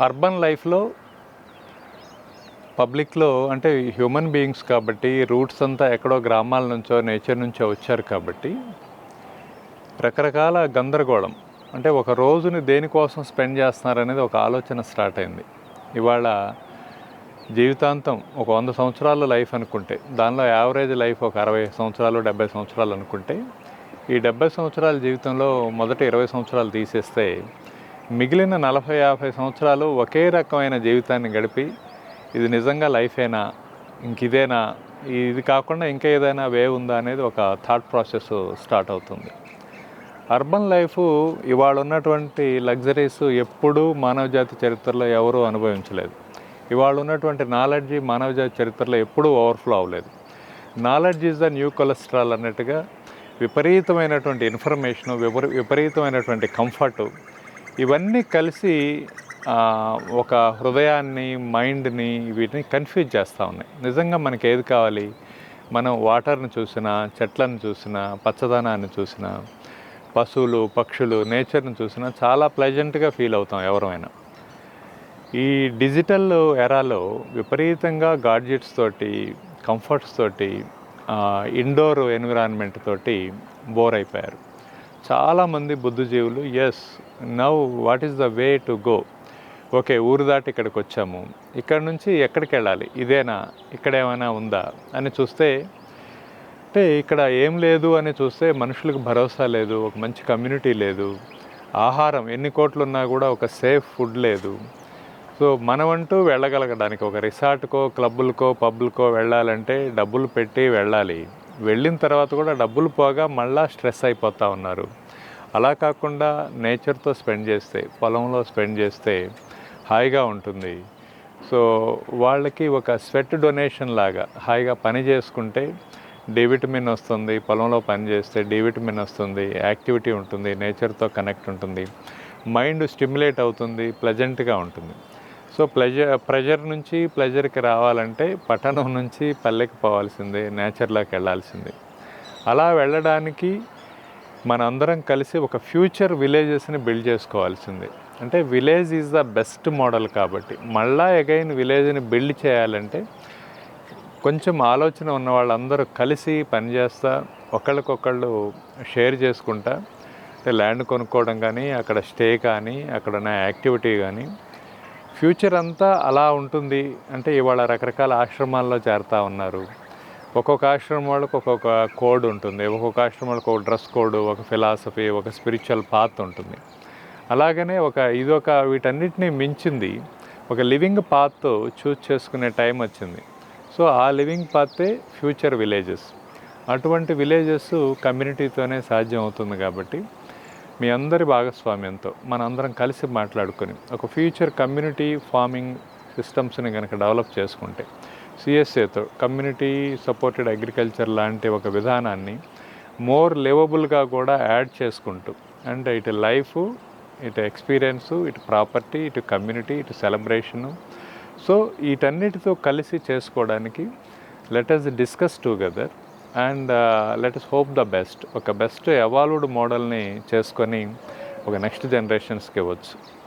Urban లైఫ్లో పబ్లిక్లో అంటే హ్యూమన్ బీయింగ్స్ కాబట్టి రూట్స్ అంతా ఎక్కడో గ్రామాల నుంచో నేచర్ నుంచో వచ్చారు కాబట్టి రకరకాల గందరగోళం. అంటే ఒక రోజుని దేనికోసం స్పెండ్ చేస్తున్నారనేది ఒక ఆలోచన స్టార్ట్ అయింది. ఇవాళ జీవితాంతం ఒక వంద సంవత్సరాల లైఫ్ అనుకుంటే దానిలో యావరేజ్ లైఫ్ ఒక అరవై సంవత్సరాలు డెబ్బై సంవత్సరాలు అనుకుంటే ఈ డెబ్బై సంవత్సరాల జీవితంలో మొదటి ఇరవై సంవత్సరాలు తీసేస్తే మిగిలిన నలభై యాభై సంవత్సరాలు ఒకే రకమైన జీవితాన్ని గడిపి ఇది నిజంగా లైఫేనా ఇంక ఇదేనా? ఇది కాకుండా ఇంకా ఏదైనా వే ఉందా అనేది ఒక థాట్ ప్రాసెస్ స్టార్ట్ అవుతుంది. అర్బన్ లైఫ్ ఇవాళ ఉన్నటువంటి లగ్జరీస్ ఎప్పుడూ మానవజాతి చరిత్రలో ఎవరూ అనుభవించలేదు. ఇవాళ ఉన్నటువంటి నాలెడ్జ్ మానవజాతి చరిత్రలో ఎప్పుడూ ఓవర్ఫ్లో అవ్వలేదు. Knowledge is the new cholesterol అన్నట్టుగా విపరీతమైనటువంటి ఇన్ఫర్మేషను విపరీ విపరీతమైనటువంటి కంఫర్టు ఇవన్నీ కలిసి ఒక హృదయాన్ని మైండ్ని వీటిని కన్ఫ్యూజ్ చేస్తూ ఉన్నాయి. నిజంగా మనకి ఏది కావాలి? మనం వాటర్ని చూసినా చెట్లను చూసినా పచ్చదనాన్ని చూసినా పశువులు పక్షులు నేచర్ని చూసినా చాలా ప్లెజెంట్గా ఫీల్ అవుతాం ఎవరైనా ఈ డిజిటల్ ఎరాలో విపరీతంగా గాడ్జెట్స్ తోటి కంఫర్ట్స్ తోటి ఇండోర్ ఎన్విరాన్మెంట్ తోటి బోర్ అయిపోయారు. చాలామంది బుద్ధిజీవులు yes now what is the way to go okay ఊరు దాటి ఇక్కడికి వచ్చాము. ఇక్కడ నుంచి ఎక్కడికి వెళ్ళాలి? ఇదేనా? ఇక్కడ ఏమైనా ఉందా? అని చూస్తే అంటే ఇక్కడ ఏం లేదు అని చూస్తే మనుషులకు భరోసా లేదు ఒక మంచి కమ్యూనిటీ లేదు. ఆహారం ఎన్ని కోట్లు ఉన్నా కూడా ఒక సేఫ్ ఫుడ్ లేదు. సో మనమంటూ వెళ్ళగలగడానికి ఒక రిసార్ట్కో క్లబ్బులకో పబ్లకో వెళ్ళాలంటే డబ్బులు పెట్టి వెళ్ళాలి. వెళ్ళిన తర్వాత కూడా డబ్బులు పోగా మళ్ళా స్ట్రెస్ అయిపోతూ ఉన్నారు. అలా కాకుండా నేచర్తో స్పెండ్ చేస్తే పొలంలో స్పెండ్ చేస్తే హాయిగా ఉంటుంది. సో వాళ్ళకి ఒక స్వెట్ డొనేషన్ లాగా హాయిగా పని చేసుకుంటే డి విటమిన్ వస్తుంది పొలంలో పని చేస్తే డి విటమిన్ వస్తుంది యాక్టివిటీ ఉంటుంది నేచర్తో కనెక్ట్ ఉంటుంది. మైండ్ స్టిమ్యులేట్ అవుతుంది ప్లెజెంట్గా ఉంటుంది. సో ప్లెజర్ ప్రెజర్ నుంచి ప్లెజర్కి రావాలంటే పట్టణం నుంచి పల్లెకి పోవాల్సిందే నేచర్లోకి వెళ్ళాల్సిందే. అలా వెళ్ళడానికి మనందరం కలిసి ఒక ఫ్యూచర్ విలేజెస్ని బిల్డ్ చేసుకోవాల్సిందే. అంటే village is the best model కాబట్టి. మళ్ళా అగైన్ విలేజ్ని బిల్డ్ చేయాలంటే కొంచెం ఆలోచన ఉన్న వాళ్ళందరూ కలిసి పనిచేస్తా ఒకళ్ళకొకళ్ళు షేర్ చేసుకుంటా అంటే ల్యాండ్ కొనుక్కోవడం కానీ అక్కడ స్టే కానీ అక్కడ ఉన్న యాక్టివిటీ కానీ ఫ్యూచర్ అంతా అలా ఉంటుంది అంటే ఇవాళ రకరకాల ఆశ్రమాల్లో చేరుతా ఉన్నారు. ఒక్కొక్క ఆశ్రమం వాళ్ళకి ఒక్కొక్క కోడ్ ఉంటుంది. ఒక్కొక్క ఆశ్రమం వాళ్ళకి ఒక డ్రెస్ కోడ్ ఒక ఫిలాసఫీ ఒక స్పిరిచువల్ పాత్ ఉంటుంది. అలాగనే ఒక ఇదొక వీటన్నిటిని మించింది. ఒక లివింగ్ పాత్ చూజ్ చేసుకునే టైం వచ్చింది. సో ఆ లివింగ్ పాతే ఫ్యూచర్ విలేజెస్. అటువంటి విలేజెస్ కమ్యూనిటీతోనే సాధ్యం అవుతుంది కాబట్టి మీ అందరి భాగస్వామ్యంతో మనందరం కలిసి మాట్లాడుకొని ఒక ఫ్యూచర్ కమ్యూనిటీ ఫార్మింగ్ సిస్టమ్స్ని కనుక డెవలప్ చేసుకుంటే సిఎస్ఏతో కమ్యూనిటీ సపోర్టెడ్ అగ్రికల్చర్ లాంటి ఒక విధానాన్ని మోర్ లివబుల్గా కూడా యాడ్ చేసుకుంటూ అంటే ఇటు లైఫ్ ఇటు ఎక్స్పీరియన్సు ఇటు ప్రాపర్టీ ఇటు కమ్యూనిటీ ఇటు సెలబ్రేషను. సో వీటన్నిటితో కలిసి చేసుకోవడానికి let us discuss together and let us hope the best ఒక బెస్ట్ ఎవాల్వ్డ్ మోడల్ని చేసుకొని ఒక నెక్స్ట్ జనరేషన్స్కి ఇవ్వచ్చు.